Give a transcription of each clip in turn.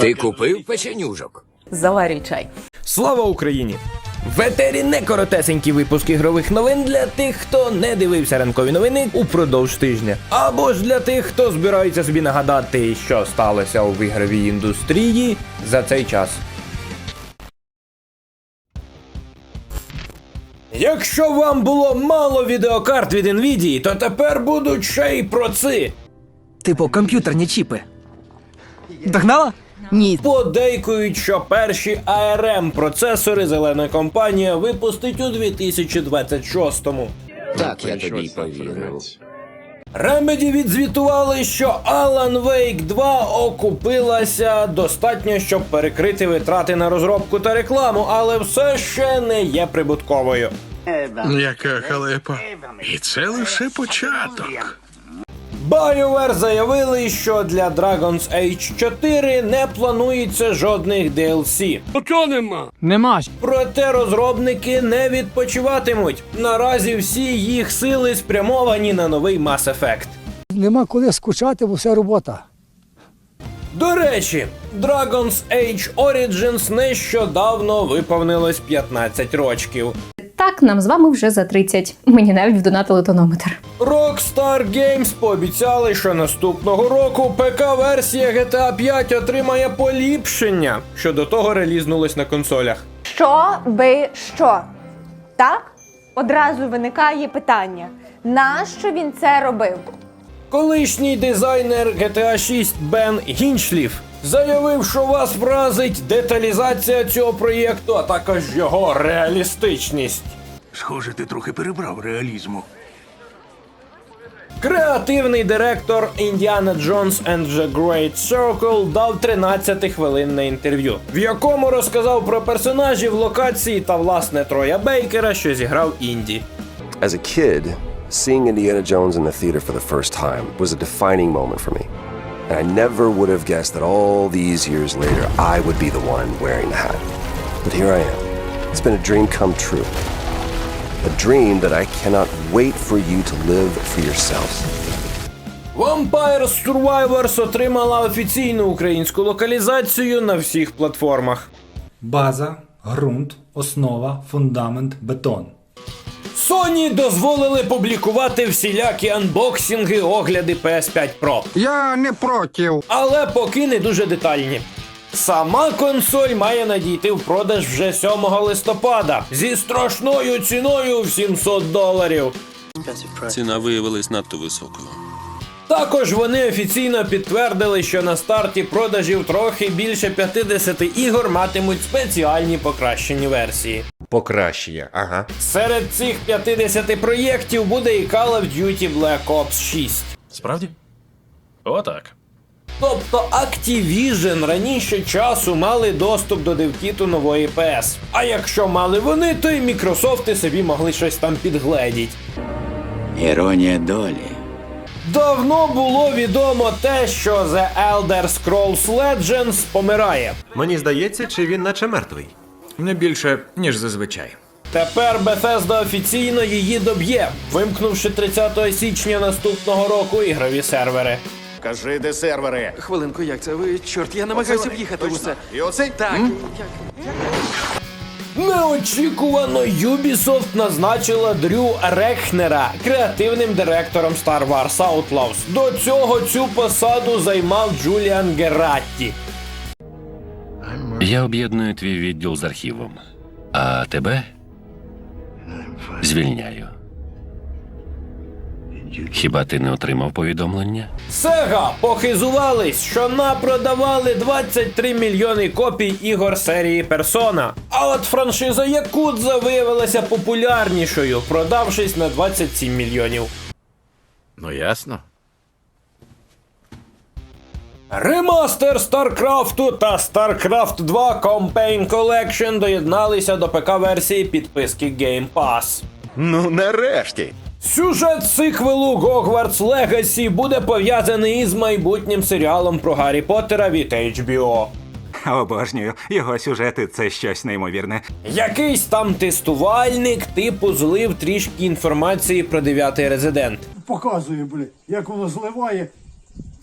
Ти купив печенюжок? Заварюй чай. Слава Україні! В етері не коротесенький випуск ігрових новин для тих, хто не дивився ранкові новини упродовж тижня. Або ж для тих, хто збирається собі нагадати, що сталося у ігровій індустрії за цей час. Якщо вам було мало відеокарт від Nvidia, то тепер будуть ще й про проци. Типу комп'ютерні чіпи. Догнала? Ні. Подейкують, що перші ARM процесори зелена компанія випустить у 2026-му. Так, я тобі повірив. Remedy відзвітували, що Alan Wake 2 окупилася достатньо, щоб перекрити витрати на розробку та рекламу, але все ще не є прибутковою. Яка халепа. І це лише початок. BioWare заявили, що для Dragon's Age 4 не планується жодних DLC. Нема ж. Проте розробники не відпочиватимуть. Наразі всі їх сили спрямовані на новий Mass Effect. Нема коли скучати, бо все робота. До речі, Dragon's Age Origins нещодавно виповнилось 15 рочків. Так, нам з вами вже за 30. Мені навіть вдонатили тонометр. Rockstar Games пообіцяли, що наступного року ПК-версія GTA 5 отримає поліпшення, що до того релізнулось на консолях. Що би що? Так? Одразу виникає питання: нащо він це робив? Колишній дизайнер GTA 6 Бен Гінчліф заявив, що вас вразить деталізація цього проєкту, а також його реалістичність. Схоже, ти трохи перебрав реалізму. Креативний директор Indiana Jones and the Great Circle дав 13-хвилинне інтерв'ю, в якому розказав про персонажів, локації та власне Троя Бейкера, що зіграв Інді. As a kid, seeing Indiana Jones in the theater for the first time was a defining moment for me. And I never would have guessed that all these years later I would be the one wearing the hat. But here I am. It's been a dream come true. A dream that I cannot wait for you to live for yourselves. Vampire Survivors отримала офіційну українську локалізацію на всіх платформах. База, ґрунт, основа, фундамент, бетон. Sony дозволили публікувати всілякі анбоксинги, огляди PS5 Pro. Я не проти. але поки не дуже детальні. Сама консоль має надійти в продаж вже 7 листопада зі страшною ціною в 700 доларів. Ціна виявилась надто високою. Також вони офіційно підтвердили, що на старті продажів трохи більше 50 ігор матимуть спеціальні покращені версії. Покращення, ага. Серед цих 50 проєктів буде і Call of Duty Black Ops 6. Справді? Отак. Тобто Activision раніше часу мали доступ до девкіту нової PS. А якщо мали вони, то і Мікрософти собі могли щось там підгледіть. Іронія долі. Давно було відомо те, що The Elder Scrolls Legends помирає. Мені здається, чи він наче мертвий. Не більше, ніж зазвичай. Тепер Bethesda офіційно її доб'є, вимкнувши 30 січня наступного року ігрові сервери. Кажи, де сервери. Хвилинку, як це ви? Чорт, я намагаюся в'їхати усе. І оцей? Так. Неочікувано Ubisoft назначила Дрю Рехнера креативним директором Star Wars Outlaws. До цього цю посаду займав Джуліан Гератті. Я об'єдную твій відділ з архівом, а тебе звільняю. Хіба ти не отримав повідомлення? Sega похизувались, що напродавали 23 мільйони копій ігор серії Persona. А от франшиза Якудза виявилася популярнішою, продавшись на 27 мільйонів. Ну ясно. Ремастер Старкрафту та StarCraft 2 Campaign Collection доєдналися до ПК-версії підписки Game Pass. Ну нарешті. Сюжет сиквелу Hogwarts Legacy буде пов'язаний із майбутнім серіалом про Гаррі Поттера від HBO. Обожнюю. Його сюжети це щось неймовірне. Якийсь там тестувальник типу злив трішки інформації про дев'ятий резидент. Показує, блін, як воно зливає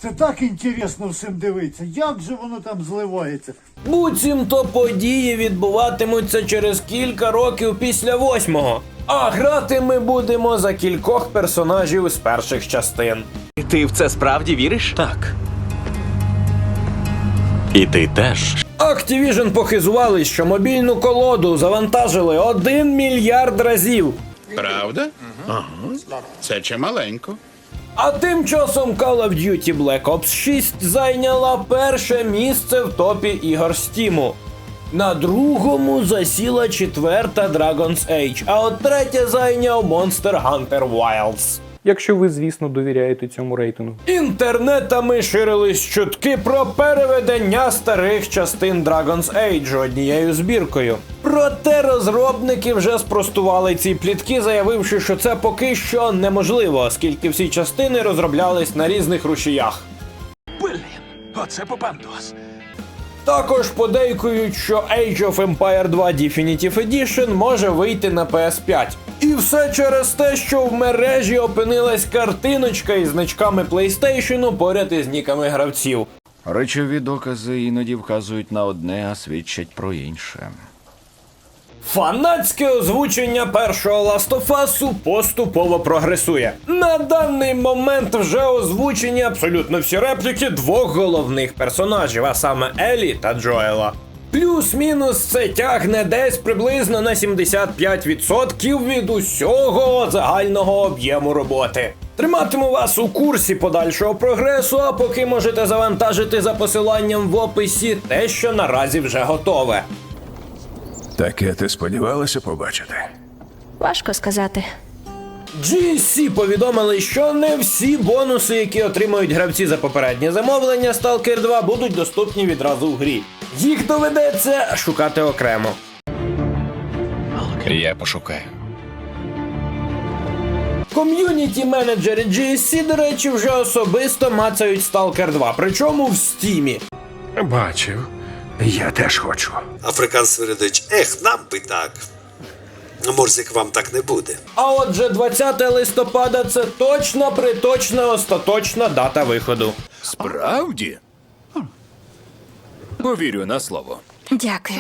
Це так інтересно всім дивитися. Як же воно там зливається? Буцімто події відбуватимуться через кілька років після восьмого. А грати ми будемо за кількох персонажів з перших частин. Ти в це справді віриш? Так. І ти теж. Activision похизували, що мобільну колоду завантажили 1 мільярд разів. Правда? Ага. Це чималенько. А тим часом Call of Duty Black Ops 6 зайняла перше місце в топі ігор Стіму. На другому засіла четверта Dragon's Age, а от третє зайняв Monster Hunter Wilds. Якщо ви, звісно, довіряєте цьому рейтингу. Інтернетами ширились чутки про переведення старих частин Dragon's Age однією збіркою. Проте розробники вже спростували ці плітки, заявивши, що це поки що неможливо, оскільки всі частини розроблялись на різних рушіях. Блін, оце попандос. Також подейкують, що Age of Empire 2 Definitive Edition може вийти на PS5. І все через те, що в мережі опинилась картиночка із значками PlayStation поряд із ніками гравців. Речові докази іноді вказують на одне, а свідчать про інше. Фанатське озвучення першого Us поступово прогресує. На даний момент вже озвучені абсолютно всі репліки двох головних персонажів, а саме Елі та Джоела. Плюс-мінус це тягне десь приблизно на 75% від усього загального об'єму роботи. Триматиму вас у курсі подальшого прогресу, а поки можете завантажити за посиланням в описі те, що наразі вже готове. Таке ти сподівалася побачити? Важко сказати. GSC повідомили, що не всі бонуси, які отримують гравці за попереднє замовлення Stalker 2, будуть доступні відразу в грі. Їх доведеться шукати окремо. Я пошукаю. Ком'юніті менеджери GSC, до речі, вже особисто мацають Stalker 2, причому в стімі. Бачив. Я теж хочу. Африкан Свиридич, ех, нам би так. Морзик вам так не буде. А отже, 20 листопада це точно приточна остаточна дата виходу. Справді? Повірю на слово. Дякую.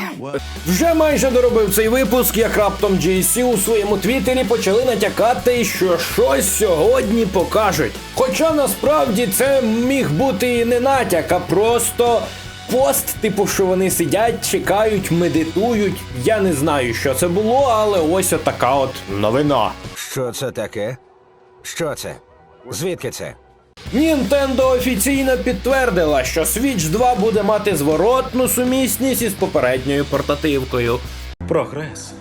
Вже майже доробив цей випуск, як раптом GSC у своєму твіттері почали натякати, що щось сьогодні покажуть. Хоча насправді це міг бути і не натяк, а просто пост, типу, що вони сидять, чекають, медитують. Я не знаю, що це було, але ось отака от новина. Що це таке? Що це? Звідки це? Nintendo офіційно підтвердила, що Switch 2 буде мати зворотну сумісність із попередньою портативкою. Прогрес.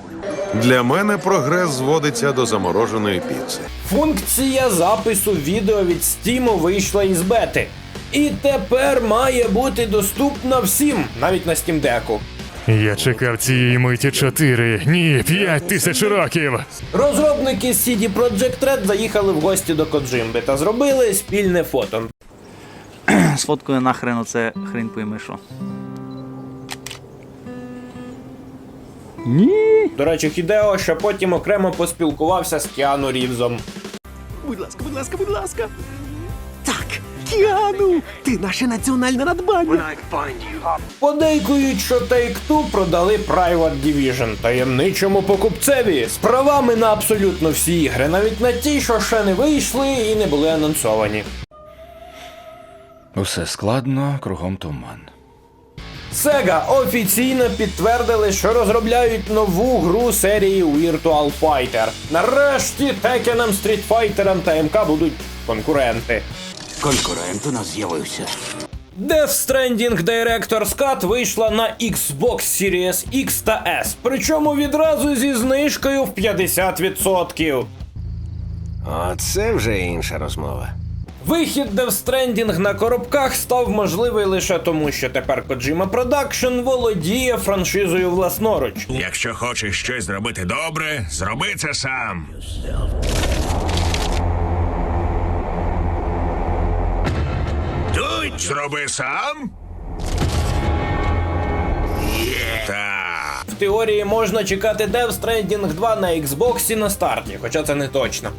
Для мене прогрес зводиться до замороженої піци. Функція запису відео від Steam вийшла із бети. І тепер має бути доступна всім, навіть на Steam Deck. Я чекав цієї миті 4, ні, 5 тисяч років. Розробники CD Projekt Red заїхали в гості до Коджимби та зробили спільне фото. Сфоткаю нахрен оце хрень пойми що. До речі, Хідео ще потім окремо поспілкувався з Кіану Рівзом. Будь ласка, будь ласка, будь ласка. Так, ти наше національне надбання. Подейкують, що Take-Two продали Private Division таємничому покупцеві з правами на абсолютно всі ігри, навіть на ті, що ще не вийшли і не були анонсовані. Усе складно, кругом туман. Sega офіційно підтвердили, що розробляють нову гру серії Virtual Fighter. Нарешті Текенам, Street Fighter та МК будуть конкуренти. Конкурент у нас з'явився. Death Stranding Director's Cut вийшла на Xbox Series X та S, причому відразу зі знижкою в 50%. Оце вже інша розмова. Вихід Death Stranding на коробках став можливий лише тому, що тепер Kojima Production володіє франшизою власноруч. Якщо хочеш щось зробити добре, зроби це сам. Зроби сам. Так. В теорії можна чекати Death Stranding 2 на Xbox на старті, хоча це не точно.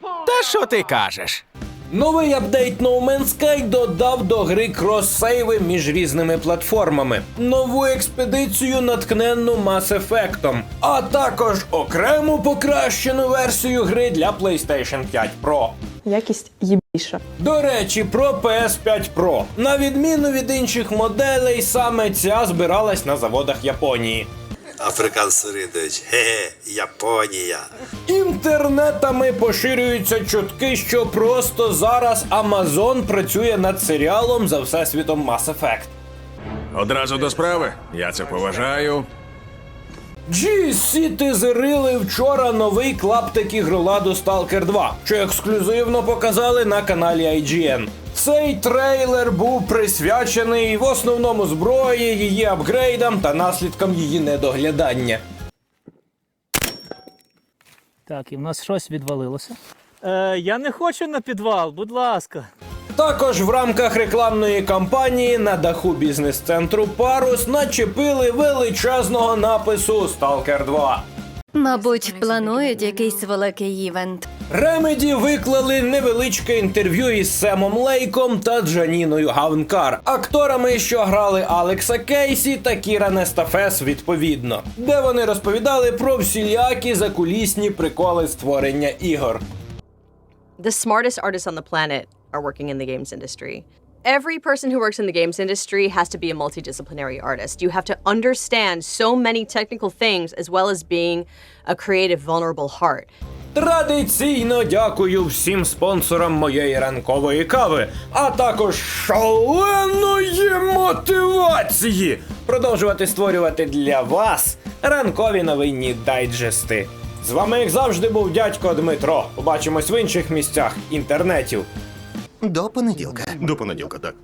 Та що ти кажеш? Новий апдейт No Man's Sky додав до гри кросейви між різними платформами, нову експедицію наткненну Mass Effect, а також окрему покращену версію гри для PlayStation 5 Pro. Якість їбіша. До речі, про PS5 Pro. На відміну від інших моделей, саме ця збиралась на заводах Японії. Африкан Сиридович, ге-ге, Японія. Інтернетами поширюються чутки, що просто зараз Amazon працює над серіалом за всесвітом Mass Effect. Одразу до справи. Я це поважаю. GSC тизерили вчора новий клаптик ігроладу Stalker 2, що ексклюзивно показали на каналі IGN. Цей трейлер був присвячений в основному зброї, її апгрейдам та наслідкам її недоглядання. Так, і в нас щось відвалилося. Е, я не хочу на підвал, будь ласка. Також в рамках рекламної кампанії на даху бізнес-центру Парус начепили величезного напису Stalker 2. Мабуть, планують якийсь великий івент. Ремеді виклали невеличке інтерв'ю із Семом Лейком та Джаніною Гаункар, акторами, що грали Алекса Кейсі та Кіра Нестафес відповідно, де вони розповідали про всілякі закулісні приколи створення ігор. The smartest artists on the planet are working in the games industry. Every person who works in the games industry has to be a multidisciplinary artist. You have to understand so many technical things as well as being a creative, vulnerable heart. Традиційно дякую всім спонсорам моєї ранкової кави, а також шаленої мотивації продовжувати створювати для вас ранкові новинні дайджести. З вами, як завжди, був дядько Дмитро. Побачимось в інших місцях інтернетів. До понеділка. До понеділка, так.